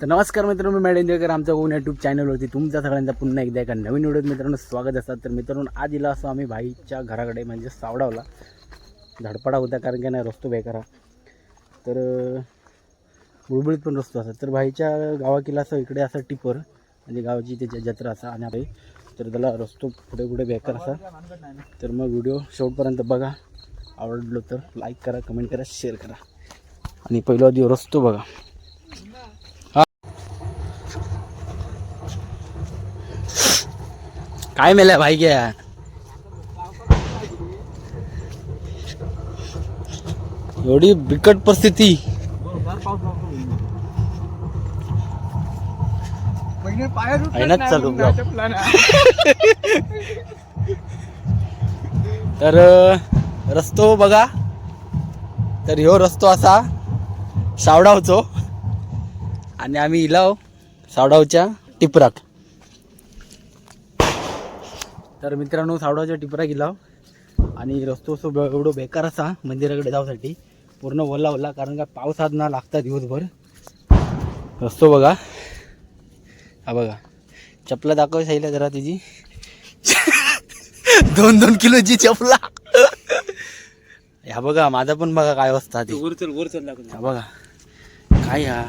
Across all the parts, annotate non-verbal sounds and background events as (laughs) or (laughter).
तर नमस्कार मित्रांनो मी मॅडम इंदिरकर आमच्या ओन यूट्यूब चॅनलवरती तुमच्या सगळ्यांचा पुन्हा एकदा एका नवीन व्हिडिओत मित्रांनो स्वागत असतात तर मित्रांनो आज इला असं आम्ही भाईच्या घराकडे म्हणजे सावडावला. धडपडा होता कारण की नाही रस्तो बेकारा तर बुळबुळीत पण रस्तो असतात तर भाईच्या गावाकीला असं इकडे असं टिपर म्हणजे गावाची ते ज- जत्रा असा आणि भाई तर त्याला रस्तो पुढे पुढे बेकार असा. तर मग व्हिडिओ शेवटपर्यंत बघा. आवडलो तर लाईक करा कमेंट करा शेअर करा. आणि पहिला दिवस रस्तो बघा. काय मेल्या भाई घ्या एवढी बिकट परिस्थिती. चालू. (laughs) तर रस्तो बघा. तर ह्यो रस्तो असा सावडावचो आणि आम्ही इलाव सावडावच्या टिपराक. तर मित्रांनो सावडावच्या टिपराक इलाव आणि रस्तो असो एवढं बेकार असा मंदिराकडे जाऊसाठी. पूर्ण ओला ओला कारण का पावसात ना लागतात दिवसभर. रस्तो बघा. हा बघा. चपला दाखव साईला जरा तिची. (laughs) दोन दोन किलोची चपला. ह्या बघा माझा पण बघा काय अवस्था ती. वर चल वर चल लागून हा बघा. काय हा?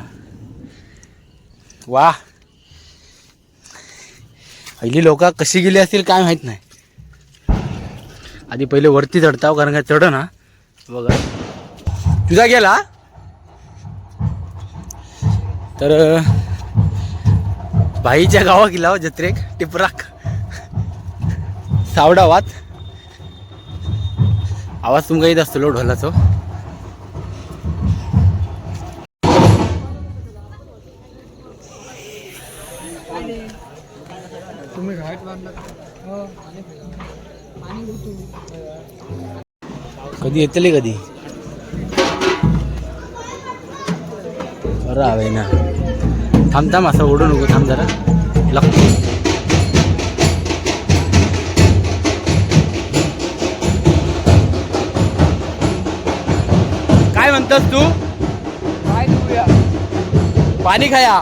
वा. पहिली लोक कशी गेली असतील काय माहीत नाही. आधी पहिले वरती चढताव कारण काय चढ ना बघा. तुझा गेला? तर भाईच्या गावा गेला हो, जत्रेक. टिपराक. सावडावात. आवाज तुमका येत असतो ढोलाचो कधी येतले कधी? बरं हवे ना. थांब थांब असं ओढू नको थांब जरा. लागतो काय म्हणतोस तू? काय पाणी खाया.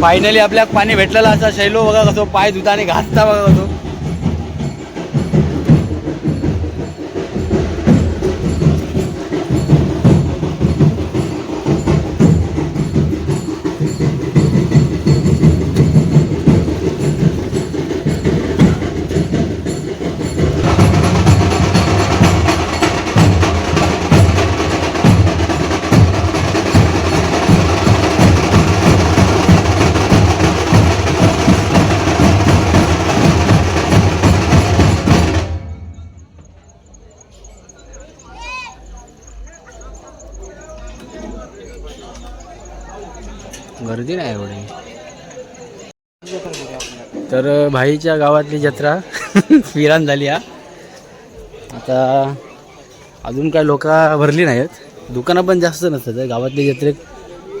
फायनली आपल्याला पाणी भेटलेलं असा शैलो बघा कसो पाय धुता आणि घासता बघा कसं. तर भाईच्या गावातली जत्रा (laughs) विरान झाली हा. आता अजून काय लोक भरली नाहीत. दुकानं पण जास्त नसतात गावातली जत्रेत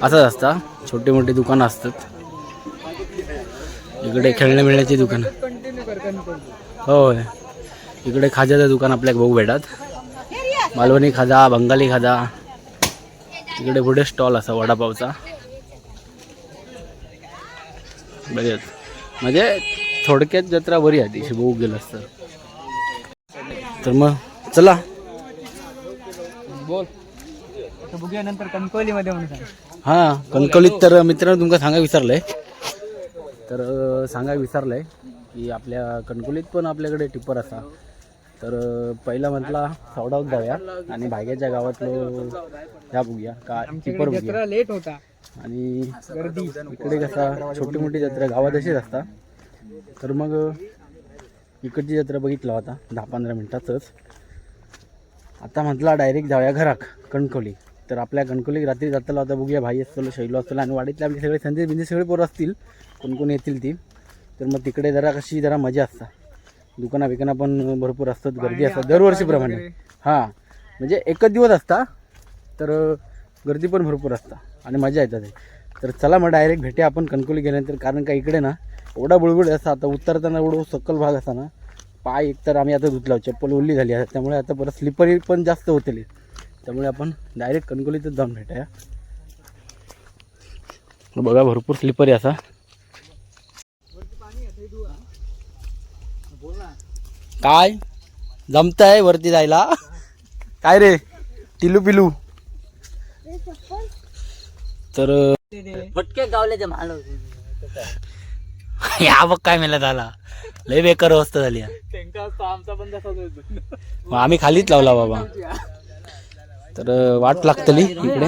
असंच असतात छोटे मोठे दुकानं असतात. इकडे खेळण्या मिळण्याची दुकानं. होय इकडे खाज्याचं दुकान आपल्याला बघू भेटत मालवणी खाजा बंगाली खाजा. इकडे पुढे स्टॉल असा वडापावचा. बघत आहेत. म्हणजे थोडक्यात जत्रा बरी आहे ती बघू गेलं असतं. तर मग चला. बोल. बघूया नंतर कणकवलीमध्ये म्हणून. हां कणकवलीत तर मित्रांनो तुमका सांगा विसरलंय. तर सांगा विसरलंय की आपल्या कणकवलीत पण आपल्याकडे टिप्पर असा. तर पहिला म्हटला सावडावत जाऊया आणि भाग्याच्या गावातलं ह्या बघूया. का टिप्पर लेट होता. आणि गर्दी इकडे कसा छोटी मोठी जत्रा गावात अशीच असता. तर मग इकडची जत्रा बघितला होता दहा पंधरा मिनटातच. आता म्हटला डायरेक्ट जाऊया घराक कणकवली. तर आपल्या कणकवली रात्री जाताला होता बघूया भाई असतो शैलो असतो आणि वाडीतले आपले सगळे संजय बिंदे सगळे पोरं असतील. कोण कोण येतील ती. तर मग तिकडे जरा कशी जरा मजा असता. दुकाना बिकाना पण भरपूर असतात गर्दी असतात दरवर्षीप्रमाणे. हां म्हणजे एकच दिवस असता तर गर्दी पण भरपूर असता. आणि मजा येतात ते. तर चला मग डायरेक्ट भेटे आपण कणकोली गेल्यानंतर. कारण का इकडे ना एवढा बुळबुळ असा आता उतरताना एवढं सकल भाग असा ना पाय एकतर आम्ही आता धुतला चप्पल ओल्ली झाली. आहे त्यामुळे आता परत स्लिपरी पण जास्त होतील. त्यामुळे आपण डायरेक्ट कणकोलीतच जाऊन भेटूया. बघा भरपूर स्लिपरी असा. काय? जमतंय वरती जायला? काय रे? टिलू पिलू. तर फटके गावल्याचे माल या बघ काय मेला झाला लय बेकार अवस्था झाली मग आम्ही खालीच लावला बाबा. तर वाट लागतली इकडे.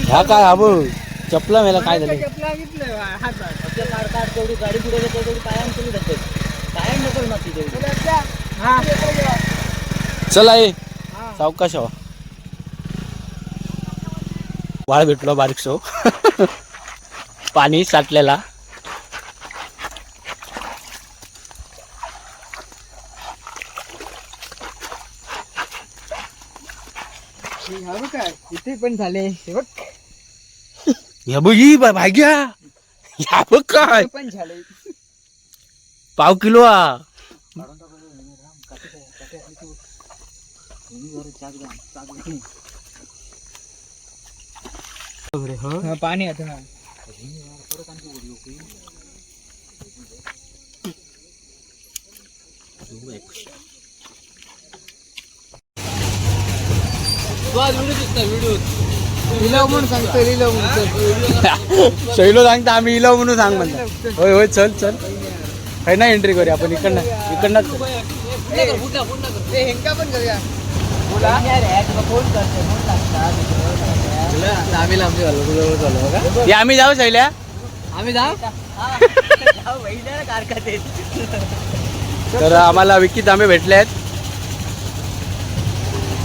ह्या काय हा बघ चपला मेला काय झालं? हा चला ये. सावकाश हवा. वाळ भेटलो बारीक सो. (laughs) पाणी साठलेला. इथे पण झाले. हे बघ. (laughs) बघ भाग्या. या बघ काय. पण झाले. पाव किलो हा. हा, पाणी आता म्हणून शैलो सांगता आम्ही इलाव म्हणून सांग म्हणता. होय होय चल चल. काही नाही एंट्री करूया आपण इकडनं इकडनं. लांबी झालो हे आम्ही जाऊ शैल्या आम्ही जाऊ? तर आम्हाला विकी तांबे भेटले आहेत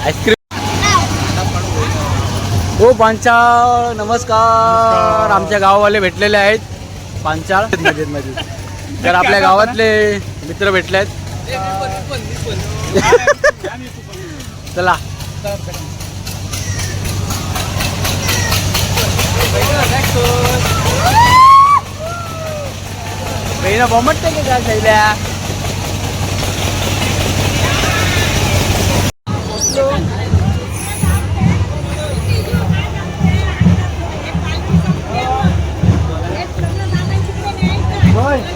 आईस्क्रीम हो पांचाळ नमस्कार. आमच्या गावावाले भेटलेले आहेत. पांचाळ मजेत मजेत तर आपल्या गावातले मित्र भेटले आहेत (laughs) चला बहिणा बॉम्बट का काय शैल्या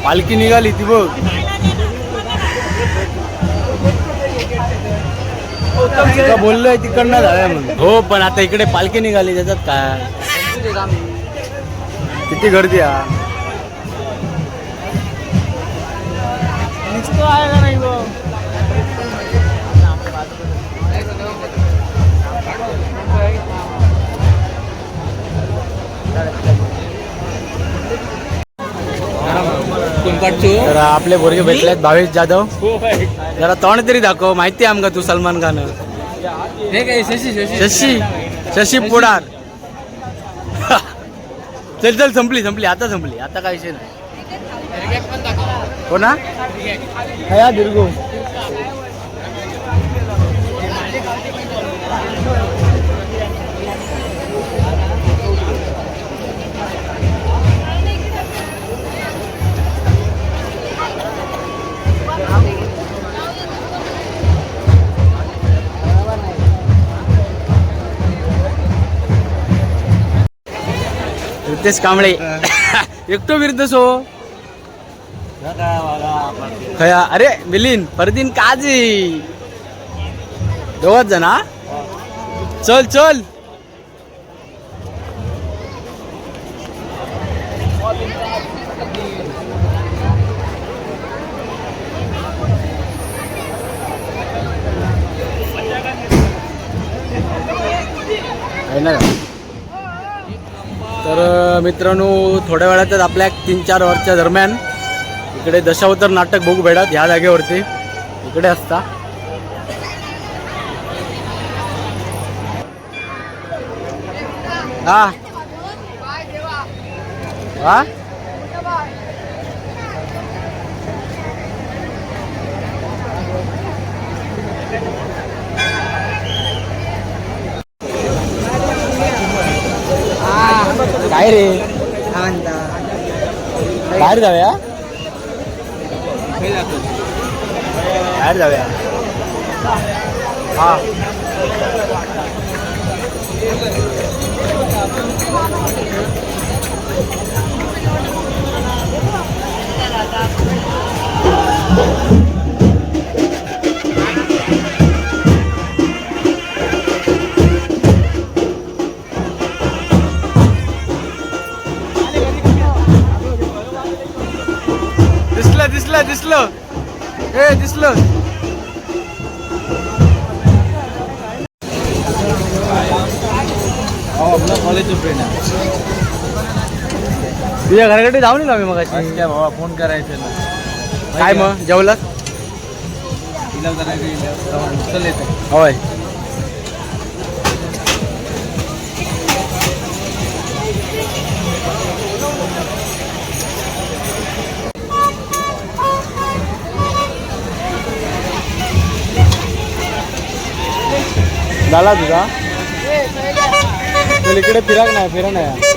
पालखी निघाली ती बघ बोललोय तिकडनं जाऊया म्हणून. हो पण आता इकडे पालखी निघाली त्याच्यात काय? किती गर्दी आ तर आपले पोरगे भेटले आहेत भावेश जाधव. जरा तोंड तरी दाखव माहिती आहे आमका तू सलमान खान हे काय शशी शशी? शशी शशी पुडार चल चल संपली संपली आता संपली आता काय विषय नाही. हो ना हया दिर्गो. रितेश कांबळे. एकटो विरुद्ध सो. खया. अरे मिलिन परदीन काजी दोघ जण हा? चल चल. ना? तर मित्रांनो थोड्या वेळातच आपल्या तीन चार वर्षच्या दरम्यान इकडे दशावतार नाटक बघू भेटत ह्या जागेवरती. इकडे असता. हा. हा? काय रे बाहेर जाऊया बाहेर जाऊया हा दिसलं दिसलं दिसलं. ए दिसलं. आपला कॉलेजचे फ्रेंड आहे. तुझ्या घराकडे जाऊन येलो आम्ही मग काय भावा फोन करायचं ना. काय मग जेवलास? तिला जरा होय. झाला तुझा? इकडे फिराक नाही फिरा नाही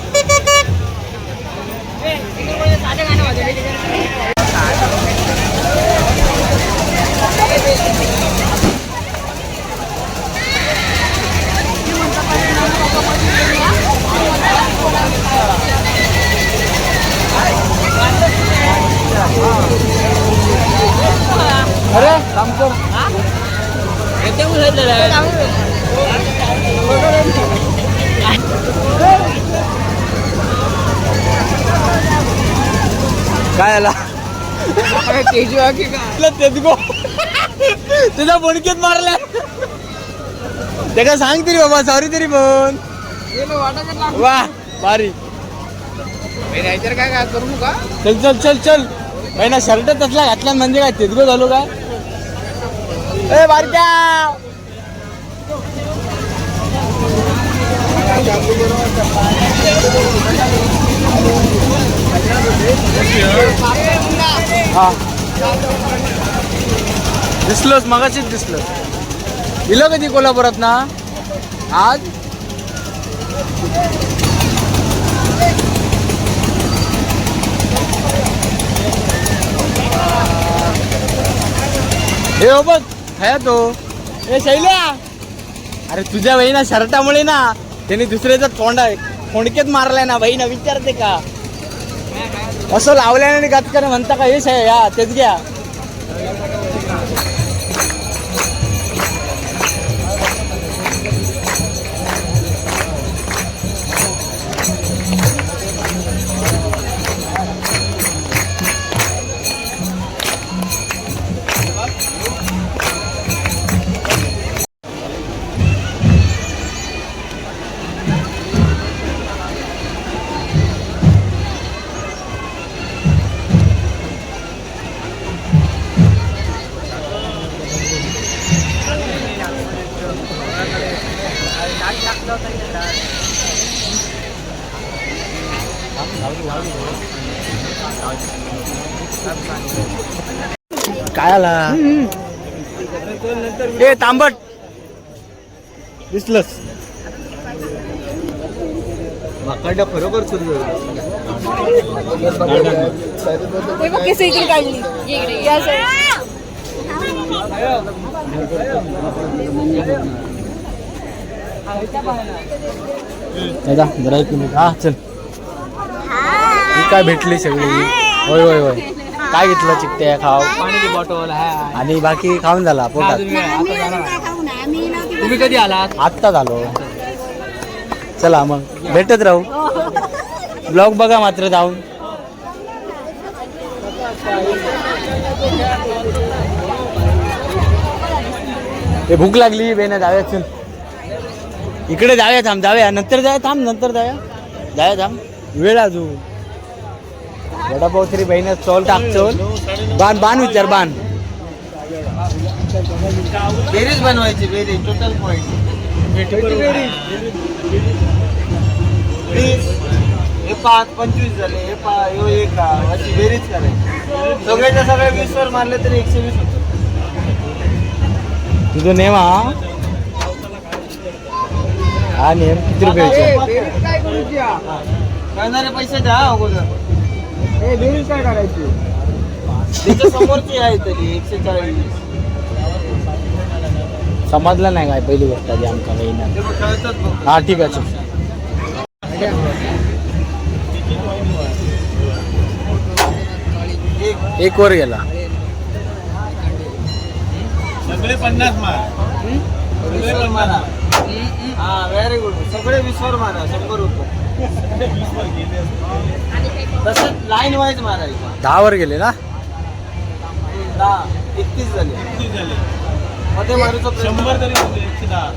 अरे काम कर काय आला तेजगो. तुझा बोणकेत मारला ते काय सांग तरी बाबा सॉरी तरी पण. वा भारी. काय काय करू का चल चल चल चल. ना शर्ट तसला घातला म्हणजे काय तेजगो झालो काय ए बारक्या. हा. दिसलोच मगाशीच दिसलं दिलं कधी कोल्हापुरात ना? आज? हे हो बघ है तो. ए शैल्या! अरे तुझ्या बहिणा शर्टामुळे ना त्याने दुसऱ्याचा तोंडा खोंडकेत मारलाय ना बहिणा विचारते का? असं लावल्याने गतकर म्हणता का हेच आहे या तेच घ्या. आला. ए तांबट. दिसलंच. माकडा खरोखर सुरू हे बघ केस इकडे काढली. या side. दादा जरा एक मिनिट. हा चल. ही काय भेटली सगळी? होय होय होय. काय घेतलं चिकट्या खाव पाण्याची बॉटल हा आणि बाकी खाऊन झाला पोटात. तुम्ही कधी आलात? आत्ता झालो. चला मग. भेटत राहू. ब्लॉग बघा मात्र जाऊन. हे भूक लागली बेना जाऊया चल. इकडे जाऊया थांब जाऊया. नंतर जाऊया थांब नंतर जाऊया. जाऊया थांब. वेळ अजून. वडापाव तरी बहिण चोल टाक चोल. बाण बाण विचार बाण. बेरीज बनवायची बेरीज टोटल पॉईंट वीस हे पाच पंचवीस झाले हे पा ह्यो एक हा, अशी बेरीज करायची. सगळ्याच्या सगळ्या वीस वर मारले तरी एकशे वीस होतं. तुझं नेम हा? हा नेम किती रुपयाचे? करणारे पैसे द्या अगोदर. त्याच्या समोरची आहे तरी एकशे चाळीस. समजलं नाही काय पहिली गोष्ट आधी आमका काही नाही. हा ठीक आहे. एक एक वर गेला. सगळे पन्नास मारा. मारा हा व्हेरी गुड सगळे वीसवर मारा शंभर रुपये. तसंच लाईन वाईज मारायचं. दहा वर गेले ना? दहा. एकतीस झाले. मध्ये मारूचा शंभर तरी एकशे दहा.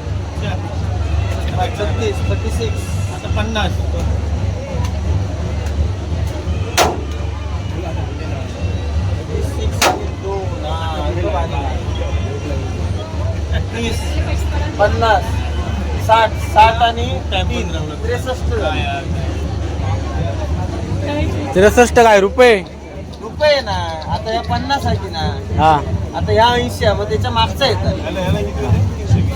छत्तीस थर्टी सिक्स आता पन्नास. तीस पन्नास. साठ साठ आणि तीन. त्रेसष्ट. त्रेसष्ट काय रुपये? रुपये ना. आता या पन्नास आहे की ना? हा. आता ह्या ऐंशी आहे मग त्याच्या मागचा येतात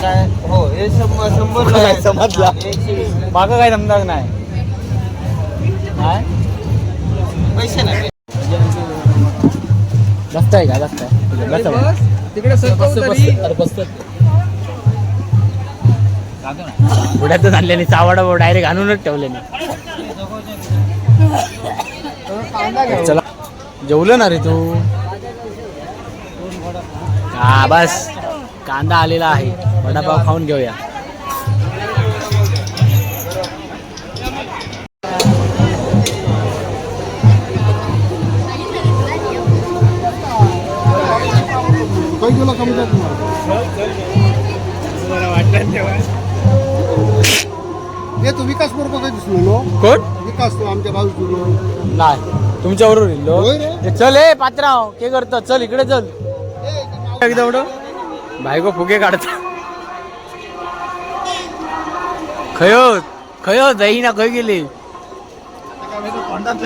काय? हो हे शंभर शंभर काय आहे. समजला? एकशे वीस. मागं काय समजा नाही? काय? पैसे नाही. जास्त आहे का जास्त आहे? बस. तिकडे बस, बस. अरे बसतात पुढ्यातच आणल्याने चावाडा डायरेक्ट आणूनच ठेवल्याने चला. जेवलं ना रे तू? हा बस. कांदा आलेला आहे. वडापाव खाऊन घेऊया. हे तो विकास बरोबर काय दिसलो कोण? विकास तो आमच्या नाही. होय रे. ए, चल ए पात्राव के करतो चल इकडे चल. एकदा उडव बायको फुगे काढता. खयो खयो जाई ना खय गेली.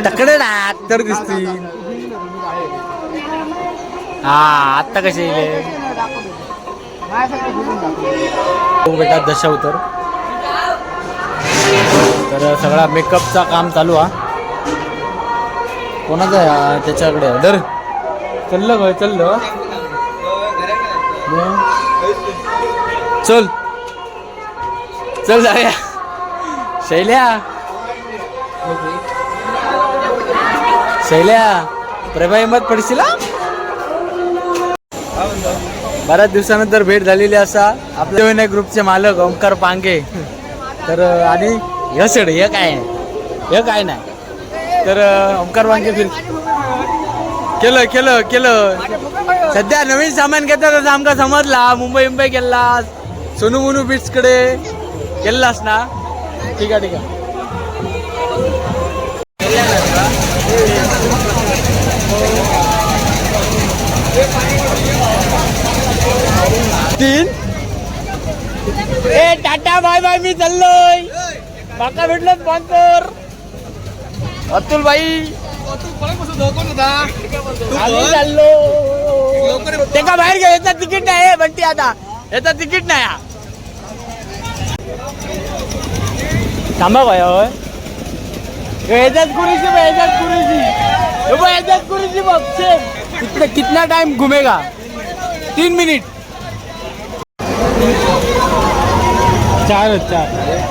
तकडे ना तर दिसती. हा आत्ता कसे येईल? हो बेटा दशावतर तर सगळा मेकअपचा काम चालू हा. कोणाचा आहे त्याच्याकडे? दर. चललं काय चाललं. चल. चल जाऊया. शैल्या. शैल्या प्रभा हिंमत पडशील बऱ्याच दिवसानंतर भेट झालेली असा. आपल्या विनायक ग्रुपचे मालक ओंकार पांगे. तर आणि? आणि सड हे काय हे काय नाही. तर अं, ओंकार फिर केलं केलं केलं. सध्या नवीन सामान घेतात आमका समजला. मुंबई मुंबई गेल्लास. सोनू मुनू बीच कडे गेलास ना? ठीक आहे ठीक आहे. तीन. ए टाटा बाय बाय मी चाललोय. काका भेटलो स्पॉन्सर अतुल भाई आम्ही चाललो. त्याका बाहेर घ्या याचा तिकीट नाही आहे म्हणते आता. याचा तिकीट नाही. हा. थांबा भाई होय. याच्यात कुरीशी बघ याच्यात कुरीशी हे बघ याच्यात कुरीशी बघ सेम कितना कितना टाइम घुमेगा? तीन मिनिट चार चार.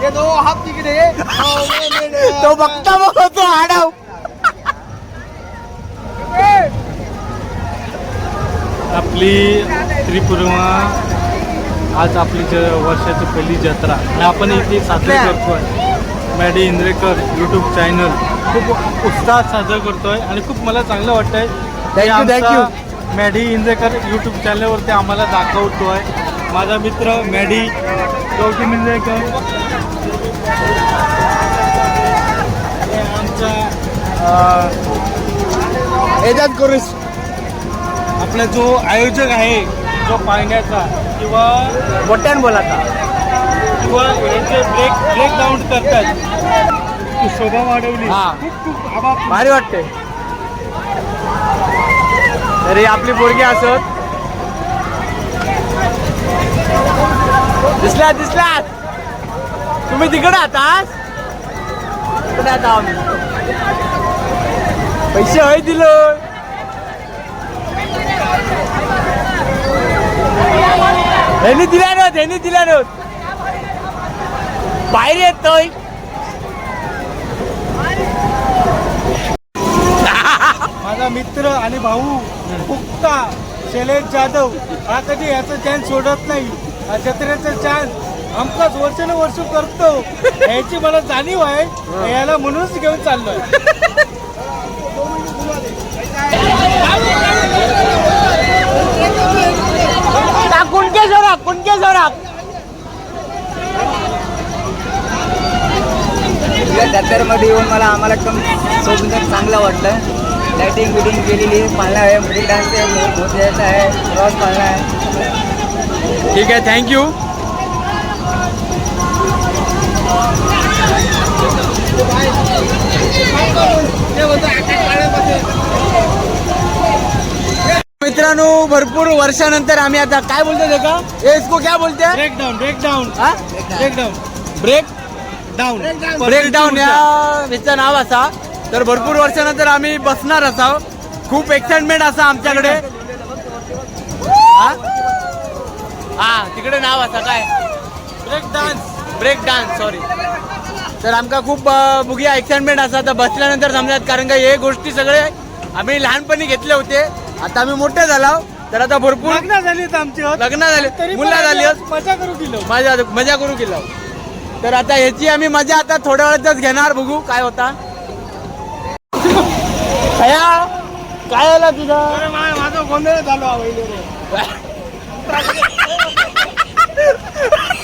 नाही (laughs) (laughs) तो बघता बघ तो आडाव आपली त्रिपुरमा आज आपली ज वर्षाची पहिली जत्रा आणि आपण इथे साजरी करतोय. मॅडी इंद्रेकर यूट्यूब चॅनल खूप उत्साहात साजरा करतोय आणि खूप मला चांगलं वाटतंय you. मॅडी इंद्रेकर यूट्यूब चॅनलवरती आम्हाला दाखवतोय. माझा मित्र मॅडी गौतम इंद्रेकर अं, याच्यात करूस. आपला जो आयोजक आहे जो पाळण्याचा किंवा मोठ्यान बोला आता किंवा यांचे ब्रेक ब्रेक डाऊन करतात. ती शोभा वाढवली. हा. खूप खूप आभार. भारी वाटते तरी आपली पोरगी असत दिसल्यात दिसल्यात तुम्ही तिकडे आहात तिकडे आता आम्ही. पैसे हय दिलो ह्यांनी दिल्या नव्हत ह्यांनी दिल्या नव्हत बाहेर येतोय माझा मित्र आणि भाऊ पुक्ता शैलेश जाधव हा कधी याचा चान्स सोडत नाही. जत्रेचा चान्स आमकाच वर्षानुवर्ष करतो. याची मला जाणीव आहे. याला म्हणूनच घेऊन चाललोय. कुणके जोरात कुणके जोरात. या येऊन मला आम्हाला एकदम सोबत चांगलं वाटलं. लाईटिंग बिटिंग केलेली पाळणा आहे ब्रेक डान्स आहे भोजनाचा आहे क्रॉस पाळणा आहे. ठीक आहे थँक्यू मित्रांनो भरपूर वर्षानंतर आम्ही आता काय बोलतो का ए, इसको क्या बोलते हैं ब्रेक डाऊन ब्रेक डाऊन हा? Break down break down break down या. ह्याचं नाव असा. तर भरपूर वर्षानंतर आम्ही बसणार असाव खूप एक्साइटमेंट असा आमच्याकडे. हा? हा तिकडे नाव असा काय? Break dance break dance sorry तर आमका खूप अ, बुगया एक्साइटमेंट असा तर बसल्यानंतर समजत कारण का हे गोष्टी सगळे आम्ही लहानपणी घेतले होते. आता आम्ही मोठे झालो. तर आता भरपूर लग्न झालीत आमची. लग्न झाले मुलं झाली. मजा करू दिलो मजा मजा करू गेलो. तर आता ह्याची आम्ही मजा आता थोड्या वेळातच घेणार बघू काय होता. काय आला तुझा? माझा गोंधळ झालो (laughs)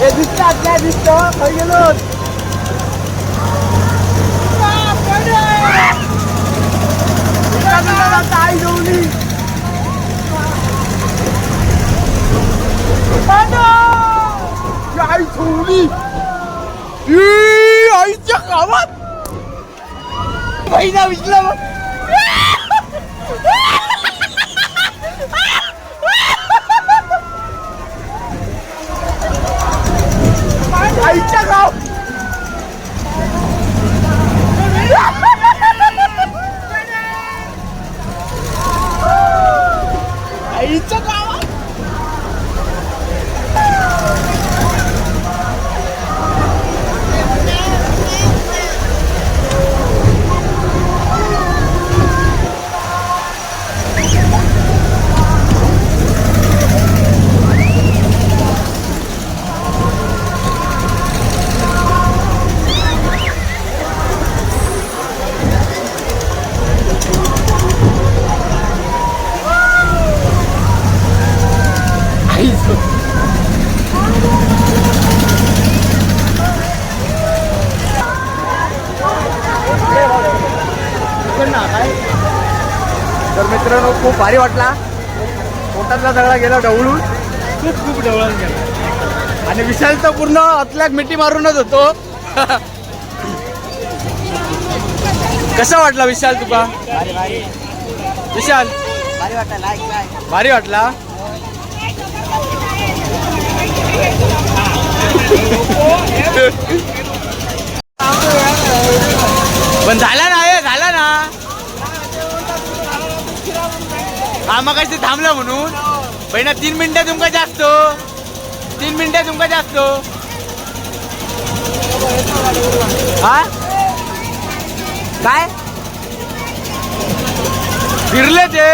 हा पहिले रे. हे दिसतात काय दिसतं खाई गेलो आई जेवली आई ठेवली आईच्या गावात はい、い。तर मित्रांनो खूप भारी वाटला. पोटातला सगळा गेला ढवळून. खूप खूप डवळून गेला. आणि विशाल तर पूर्ण अतल्याक मिठी मारूनच होतो. कसा वाटला विशाल तुका? विशाल? भारी वाटला? पण झाला ना हे झाला ना. हा मग ते थांबलं म्हणून. पहिला तीन मिनिटं तुमका जास्त. तीन मिनिटं तुमका जास्त. हा? काय? फिरले ते.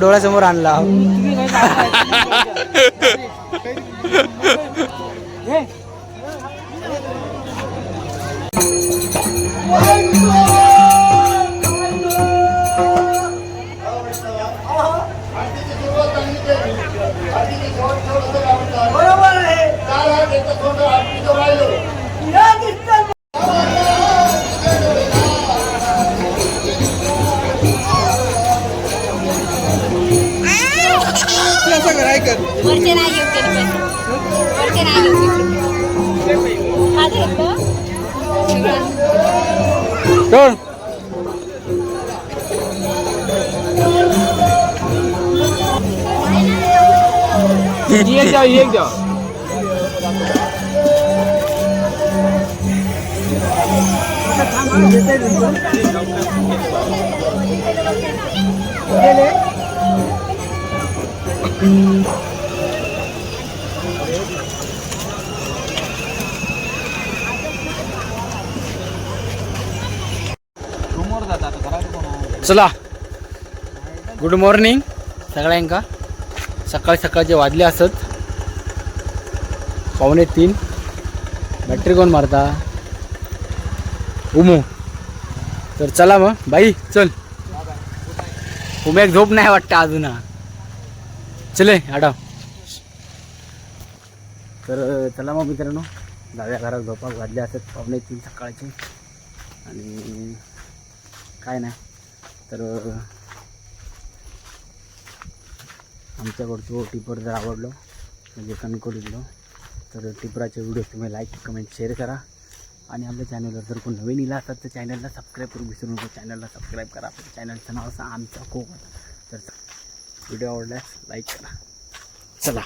डोळ्यासमोर आणला. वरचे नाही घेऊ केले पैसे. वरचे नाही घेऊ वीस रुपये हा घेतलं सगळं चल चला. गुड मॉर्निंग सगळ्यांका. सकाळी सकाळचे वाजले असत पावणे तीन. बॅटरी कोण मारता? उमू. तर चला मग बाई चल. उम्याक झोप नाही वाटतं अजून. हा. चले आडा तर चला मग मित्रांनो. दहाव्या घरात झोपा घातले असतात पावणे तीन सकाळचे. आणि काय नाही. तर आमच्याकडचं टिपर जर आवडलं म्हणजे कणकोडीतलं तर टिपराचे व्हिडिओ तुम्ही लाईक कमेंट शेअर करा. आणि आपल्या चॅनलवर जर कोण नवीन इला असतात तर चॅनलला सबस्क्राईब करून विसरू नका. चॅनलला सबस्क्राईब करा. आपल्या चॅनलचं नाव असं आमचा कोकण तर व्हिडिओ आवडल्यास लाईक करा. चला.